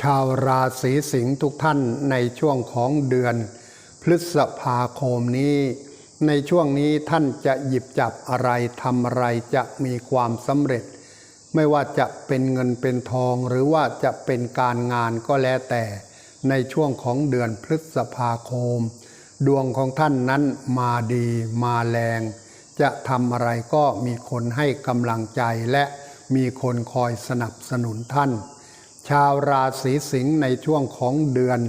ชาวราศีสิงห์ทุกท่านในช่วงของเดือน พฤษภาคมนี้ ในช่วงนี้ท่านจะหยิบจับอะไรทำอะไรจะมีความสำเร็จ ไม่ว่าจะเป็นเงินเป็นทองหรือว่าจะเป็นการงานก็แล้วแต่ ในช่วงของเดือนพฤษภาคม ดวงของท่านนั้นมาดีมาแรง จะทำอะไรก็มีคนให้กำลังใจและมีคนคอยสนับสนุนท่าน ชาวราศีสิงห์ในช่วงของเดือน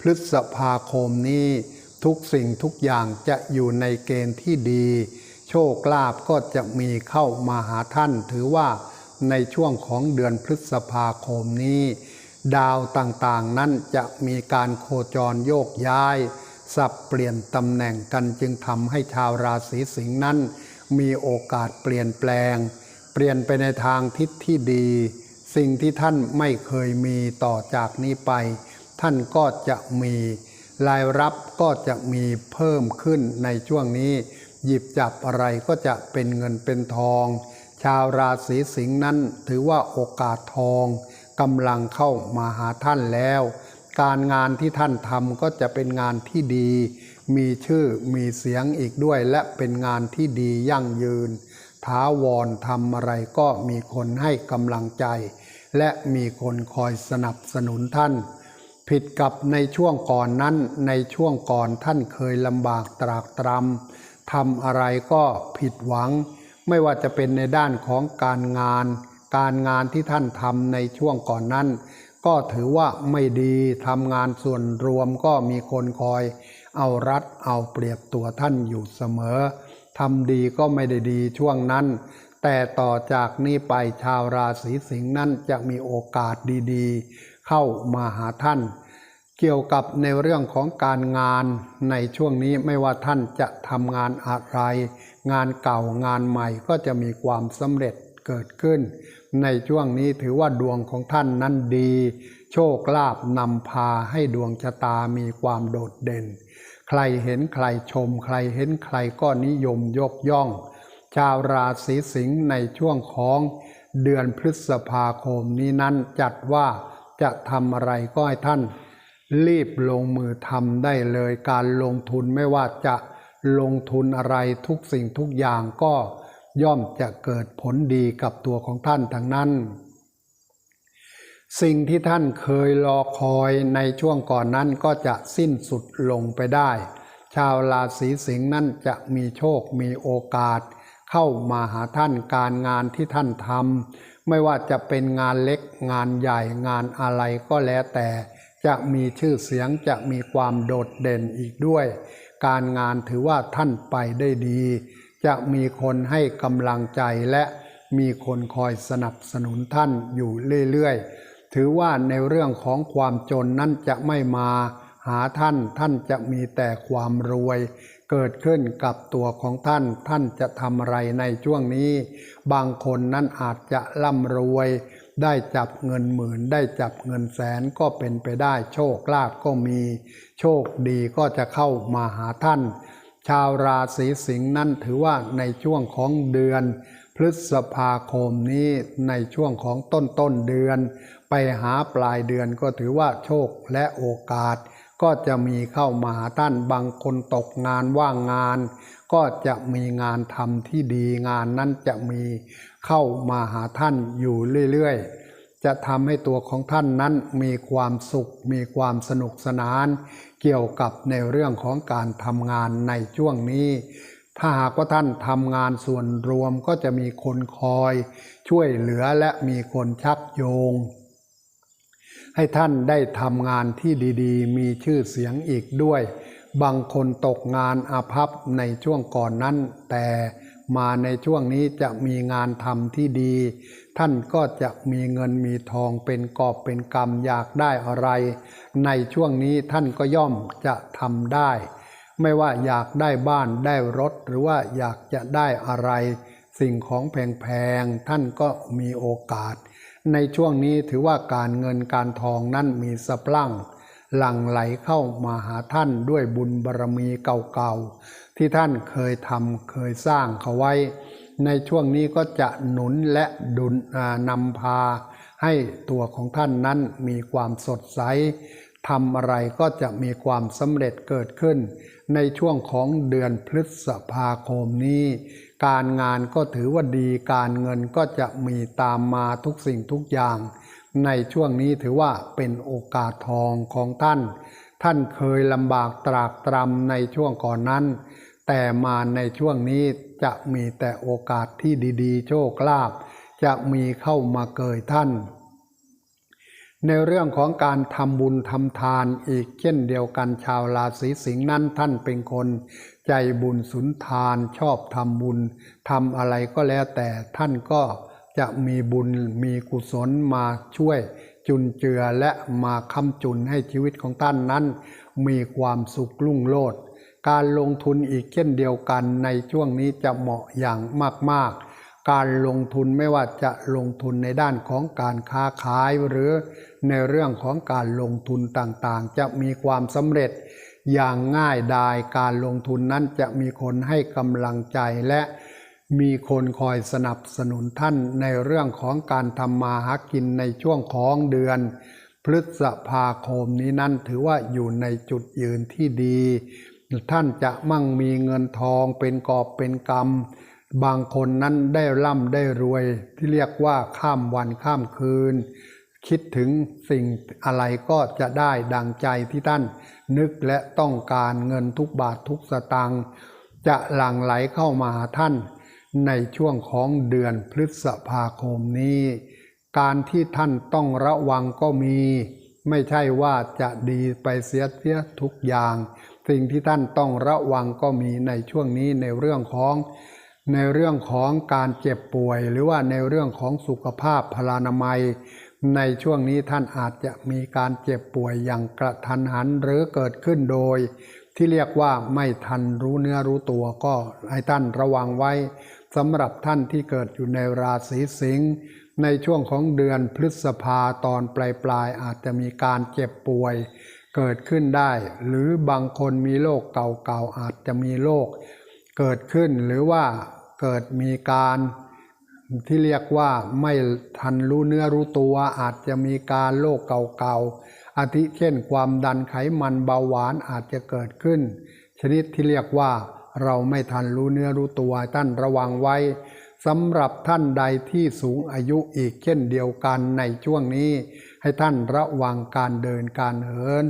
พฤษภาคมนี้ ทุกสิ่งทุกอย่างจะอยู่ในเกณฑ์ที่ดี โชคลาภก็จะมีเข้ามาหาท่าน ถือว่าในช่วงของเดือนพฤษภาคมนี้ ดาวต่างๆนั้นจะมีการโคจรโยกย้าย สับเปลี่ยนตำแหน่งกันจึงทำให้ชาวราศีสิงห์นั้น มีโอกาสเปลี่ยนแปลง เปลี่ยนไปในทางทิศที่ดี สิ่งที่ท่านไม่เคยมีต่อจากนี้ไป ท่านก็จะมีรายรับก็จะมีเพิ่มขึ้นในช่วงนี้ หยิบจับอะไรก็จะเป็นเงินเป็นทอง ชาวราศีสิงห์นั้นถือว่าโอกาสทองกำลังเข้ามาหาท่านแล้ว การงานที่ท่านทำก็จะเป็นงานที่ดี มีชื่อมีเสียงอีกด้วย และเป็นงานที่ดียั่งยืน ท้าวรทำอะไรก็มีคนให้กำลังใจ และมีคนคอยสนับสนุนท่าน ผิดกับในช่วงก่อนนั้นในช่วงก่อนท่านเคยลำบากตรากตรำทำอะไรก็ผิดหวัง ไม่ว่าจะเป็นในด้านของการงาน การงานที่ท่านทำในช่วงก่อนนั้น ก็ถือว่าไม่ดีทำงานส่วนรวมก็มีคนคอย เอารัดเอาเปรียบตัวท่านอยู่เสมอทำดีก็ไม่ได้ดีช่วงนั้น แต่ต่อจากนี้ไปชาวราศีสิงห์นั้นจะมีโอกาสดีๆ เข้ามาหาท่าน เกี่ยวกับในเรื่องของการงานในช่วงนี้ไม่ว่าท่านจะทำงานอะไร งานเก่างานใหม่ก็จะมีความสำเร็จเกิดขึ้น ในช่วงนี้ถือว่าดวงของท่านนั้นดี โชคลาภนำพาให้ดวงชะตามีความโดดเด่น ใครเห็นใครชม ใครเห็นใครก็นิยมยกย่อง ชาวราศีสิงห์ในช่วงของเดือนพฤษภาคมนี้นั้นจัดว่าจะทำอะไรก็ให้ท่าน รีบลงมือทำได้เลยการลงทุนไม่ว่าจะลงทุนอะไรทุกสิ่งทุกอย่างก็ย่อมจะเกิดผลดีกับตัวของท่านทั้งนั้น สิ่งที่ท่านเคยรอคอยในช่วงก่อนนั้นก็จะสิ้นสุดลงไปได้ ชาวราศีสิงห์นั้นจะมีโชคมีโอกาส เข้ามาหาท่านการงานที่ท่านทำไม่ว่าจะเป็นงานเล็กงานใหญ่งานอะไรก็แล้วแต่ จะมีชื่อเสียงจะมีความโดดเด่นอีกด้วย การงานถือว่าท่านไปได้ดี จะมีคนให้กำลังใจและมีคนคอยสนับสนุนท่านอยู่เรื่อยๆ ถือว่าในเรื่องของความจนนั้นจะไม่มาหาท่านท่านจะมีแต่ความรวย เกิดขึ้นกับตัวของท่าน ท่านจะทำอะไรในช่วงนี้ บางคนนั้นอาจจะร่ำรวย ได้จับเงินหมื่น ได้จับเงินแสนก็เป็นไปได้ โชคลาภก็มี โชคดีก็จะเข้ามาหาท่าน ชาวราศีสิงห์นั้นถือว่าในช่วงของเดือน พฤษภาคมนี้ในช่วงของต้นต้นเดือน ไปหาปลายเดือนก็ถือว่าโชคและโอกาส ก็จะมีเข้ามาหาท่านบางคนตกงานว่างงาน ก็จะมีงานทำที่ดีงานนั้นจะมีเข้ามาหาท่านอยู่เรื่อยๆ จะทำให้ตัวของท่านนั้นมีความสุข มีความสนุกสนาน เกี่ยวกับในเรื่องของการทำงานในช่วงนี้ ถ้าหากว่าท่านทำงานส่วนรวมก็จะมีคนคอย ช่วยเหลือและมีคนชักโยง ให้ท่านได้ทำงานที่ดีๆ มีชื่อเสียงอีกด้วย บางคนตกงานอาภัพในช่วงก่อนนั้น แต่มาในช่วงนี้จะมีงานทำที่ดี ท่านก็จะมีเงินมีทองเป็นกอบเป็นกำอยากได้อะไร ในช่วงนี้ท่านก็ย่อมจะทำได้ ไม่ว่าอยากได้บ้านได้รถหรือว่าอยากจะได้อะไร สิ่งของแพงๆท่านก็มีโอกาส ในช่วงนี้ถือว่าการเงินการทองนั้นมีสะพรั่ง หลั่งไหลเข้ามาหาท่านด้วยบุญบารรมีเก่าๆ ที่ท่านเคยทำเคยสร้างเขาไว้ ในช่วงนี้ก็จะหนุนและดุลนำพา ให้ตัวของท่านนั้นมีความสดใสทำอะไรก็จะมีความสำเร็จเกิดขึ้น ในช่วงของเดือนพฤษภาคมนี้ การงานก็ถือว่าดีการเงินก็จะมีตามมาทุกสิ่งทุกอย่าง ในช่วงนี้ถือว่าเป็นโอกาสทองของท่าน ท่านเคยลำบากตรากตรำในช่วงก่อนนั้น แต่มาในช่วงนี้จะมีแต่โอกาสที่ดีๆ โชคลาภจะมีเข้ามาเกยท่าน ในเรื่องของการทำบุญทำทานอีกเช่นเดียวกันชาวราศีสิงห์นั้นท่านเป็นคน ใจบุญสุนทานชอบทำบุญทำอะไรก็แล้วแต่ท่านก็จะมีบุญมีกุศลมาช่วยจุนเจือและมาค้ำจุนให้ชีวิตของท่านนั้น มีความสุขลุ่งโลดการลงทุนอีกเช่นเดียวกันในช่วงนี้จะเหมาะอย่างมาก ๆ การลงทุนไม่ว่าจะลงทุนในด้านของการค้าขายหรือในเรื่องของการลงทุนต่างๆ จะมีความสำเร็จ อย่างง่ายดายการลงทุนนั้นจะมีคนให้กำลังใจและมีคนคอยสนับสนุนท่านในเรื่องของการทำมาหากินในช่วงของเดือน พฤษภาคมนี้นั้นถือว่าอยู่ในจุดยืนที่ดี ท่านจะมั่งมีเงินทองเป็นกอบเป็นกำบางคนนั้นได้ร่ำได้รวยที่เรียกว่าข้ามวันข้ามคืน คิดถึงสิ่งอะไรก็จะได้ดังใจที่ท่าน นึกและต้องการเงินทุกบาททุกสตางค์จะหลั่งไหลเข้ามาท่านในช่วงของเดือนพฤษภาคมนี้ การที่ท่านต้องระวังก็มี ไม่ใช่ว่าจะดีไปเสียเสียทุกอย่าง สิ่งที่ท่านต้องระวังก็มีในช่วงนี้ในเรื่องของในเรื่องของการเจ็บป่วย หรือว่าในเรื่องของสุขภาพพลานามัย ในช่วงนี้ท่านอาจจะมีการเจ็บป่วยอย่างกระทันหันหรือเกิดขึ้นโดย ที่เรียกว่าไม่ทันรู้เนื้อรู้ตัวก็ให้ท่านระวังไว้สำหรับท่านที่เกิดอยู่ในราศีสิงห์ในช่วงของเดือนพฤษภาตอนปลายปลายๆอาจจะมีการเจ็บป่วย เกิดขึ้นได้ หรือบางคนมีโรคเก่าๆอาจจะมีโรคเกิดขึ้นหรือว่าเกิดมีการ ที่เรียกว่าไม่ทันรู้เนื้อรู้ตัวอาจจะมีการโรคเก่าๆอาทิเช่นความดันไขมันเบาหวานอาจจะเกิดขึ้น ชนิดที่เรียกว่าเราไม่ทันรู้เนื้อรู้ตัวท่านระวังไว้สำหรับท่านใดที่สูงอายุอีกเช่นเดียวกันในช่วงนี้ ให้ท่านระวังการเดินการเหิน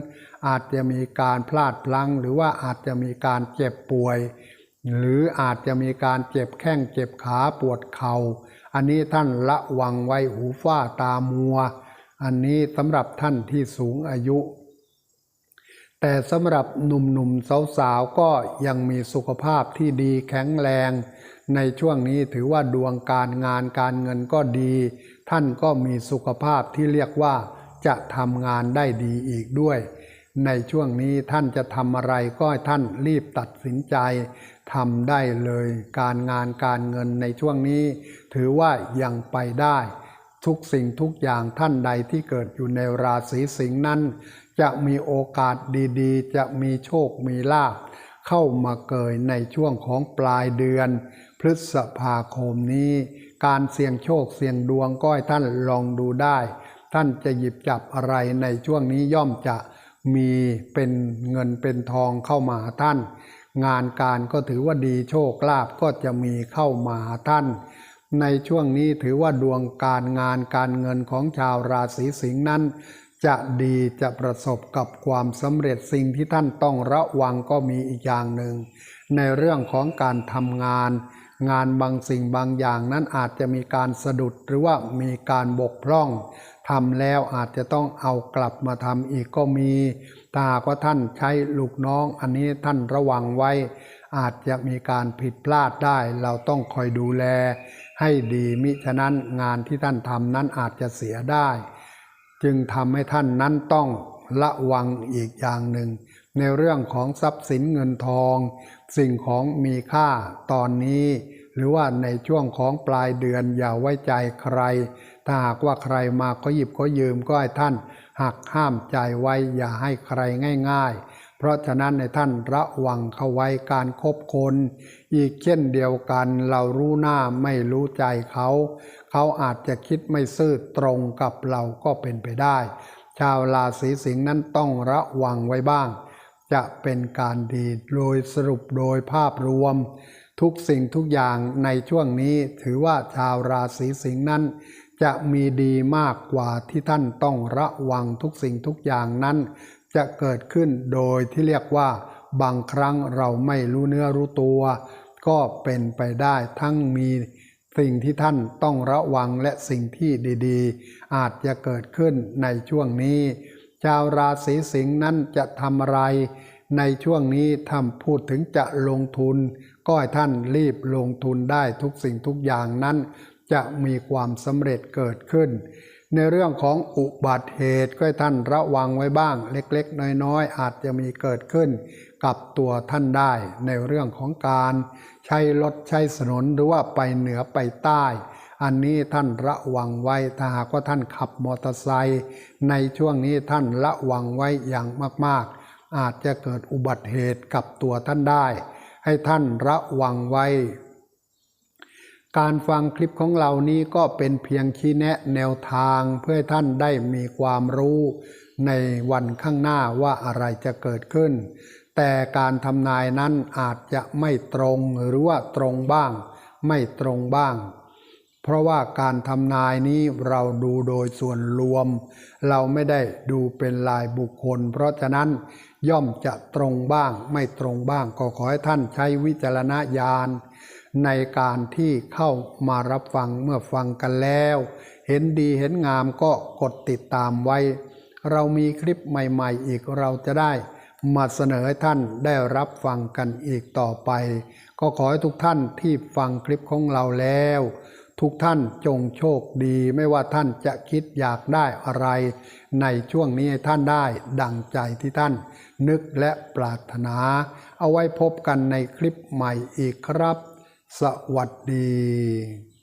อาจจะมีการพลาดพลั้ง หรือว่าอาจจะมีการเจ็บป่วย หรืออาจจะมีการเจ็บแข้งเจ็บขาปวดเขา่า อันนี้ท่านระวังไว้หูฝ้าตามัว อันนี้สำหรับท่านที่สูงอายุ แต่สำหรับหนุ่มๆสาวๆก็ยังมีสุขภาพที่ดีแข็งแรง ในช่วงนี้ถือว่าดวงการงานการเงินก็ดี ท่านก็มีสุขภาพที่เรียกว่าจะทำงานได้ดีอีกด้วย ในช่วงนี้ท่านจะทำอะไรก็ให้ท่านรีบตัดสินใจ ทำได้เลย การงานการเงินในช่วงนี้ ถือว่ายังไปได้ ทุกสิ่งทุกอย่างท่านใดที่เกิดอยู่ในราศีสิงห์นั้น จะมีโอกาสดีๆ จะมีโชคมีลาภเข้ามาเกยในช่วงของปลายเดือน พฤษภาคมนี้ การเสี่ยงโชคเสี่ยงดวงก็ให้ท่านลองดูได้ ท่านจะหยิบจับอะไรในช่วงนี้ย่อมจะมีเป็นเงินเป็นทองเข้ามาหาท่าน งานการก็ถือว่าดีโชคลาภก็จะมีเข้ามาท่าน ในช่วงนี้ถือว่าดวงการงานการเงินของชาวราศีสิงห์นั้น จะดีจะประสบกับความสำเร็จสิ่งที่ท่านต้องระวังก็มีอีกอย่างหนึ่ง ในเรื่องของการทำงาน งานบางสิ่งบางอย่างนั้นอาจจะมีการสะดุดหรือว่ามีการบกพร่อง ทำแล้วอาจจะต้องเอากลับมาทำอีกก็มีถ้ากว่าท่านใช้ลูกน้อง อันนี้ท่านระวังไว้ อาจจะมีการผิดพลาดได้ เราต้องคอยดูแล ให้ดีมิฉะนั้นงานที่ท่านทำนั้นอาจจะเสียได้ จึงทำให้ท่านนั้นต้องระวังอีกอย่างหนึ่ง ในเรื่องของทรัพย์สินเงินทอง สิ่งของมีค่าตอนนี้ หรือว่าในช่วงของปลายเดือนอย่าไว้ใจใคร ถ้าหากว่าใครมาก็หยิบก็ยืมก็ให้ท่านหักห้ามใจไว้อย่าให้ใครง่าย ๆ เพราะฉะนั้นในท่านระวังเข้าไว้การคบคน อีกเช่นเดียวกันเรารู้หน้าไม่รู้ใจเขา เขาอาจจะคิดไม่ซื่อตรงกับเราก็เป็นไปได้ ชาวราศีสิงห์นั้นต้องระวังไว้บ้าง จะเป็นการดีโดยสรุปโดยภาพรวม ทุกสิ่งทุกอย่างในช่วงนี้ถือว่าชาวราศีสิงห์นั้น จะมีดีมากกว่าที่ท่านต้องระวังทุกสิ่งทุกอย่างนั้น จะเกิดขึ้นโดยที่เรียกว่า บางครั้งเราไม่รู้เนื้อรู้ตัว ก็เป็นไปได้ทั้งมีสิ่งที่ท่านต้องระวังและสิ่งที่ดีๆ อาจจะเกิดขึ้นในช่วงนี้ ชาวราศีสิงห์นั้นจะทำอะไร ในช่วงนี้ถ้าพูดถึงจะลงทุน ก็ให้ท่านรีบลงทุนได้ทุกสิ่งทุกอย่างนั้น จะมีความสำเร็จเกิดขึ้น ในเรื่องของอุบัติเหตุก็ให้ท่านระวังไว้บ้าง เล็กๆ น้อยๆ อาจจะมีเกิดขึ้น กับตัวท่านได้ ในเรื่องของการใช้รถใช้ถนนหรือว่าไปเหนือไปใต้อันนี้ท่านระวังไว้ถ้าหากว่าท่านขับมอเตอร์ไซค์ในช่วงนี้ท่านระวังไว้อย่างมาก ๆ อาจจะเกิดอุบัติเหตุกับตัวท่านได้ ให้ท่านระวังไว้ การฟังคลิปของเรานี้ก็เป็นเพียงชี้แนะแนวทางเพื่อให้ท่านได้มีความรู้ในวันข้างหน้าว่าอะไรจะเกิดขึ้น แต่การทำนายนั้นอาจจะไม่ตรงหรือว่าตรงบ้าง ไม่ตรงบ้าง เพราะว่าการทำนายนี้เราดูโดยส่วนรวม เราไม่ได้ดูเป็นลายบุคคล เพราะฉะนั้นย่อมจะตรงบ้างไม่ตรงบ้างก็ขอให้ท่านใช้วิจารณญาณในการที่เข้ามารับฟังเมื่อฟังกันแล้ว เห็นดีเห็นงามก็กดติดตามไว้ เรามีคลิปใหม่ๆ อีกเราจะได้ มาเสนอให้ท่านได้รับฟังกันอีกต่อไป ก็ขอให้ทุกท่านที่ฟังคลิปของเราแล้ว ทุกท่านจงโชคดี ไม่ว่าท่านจะคิดอยากได้อะไร ในช่วงนี้ท่านได้ดังใจที่ท่าน นึกและปรารถนา เอาไว้พบกันในคลิปใหม่อีกครับ สวัสดี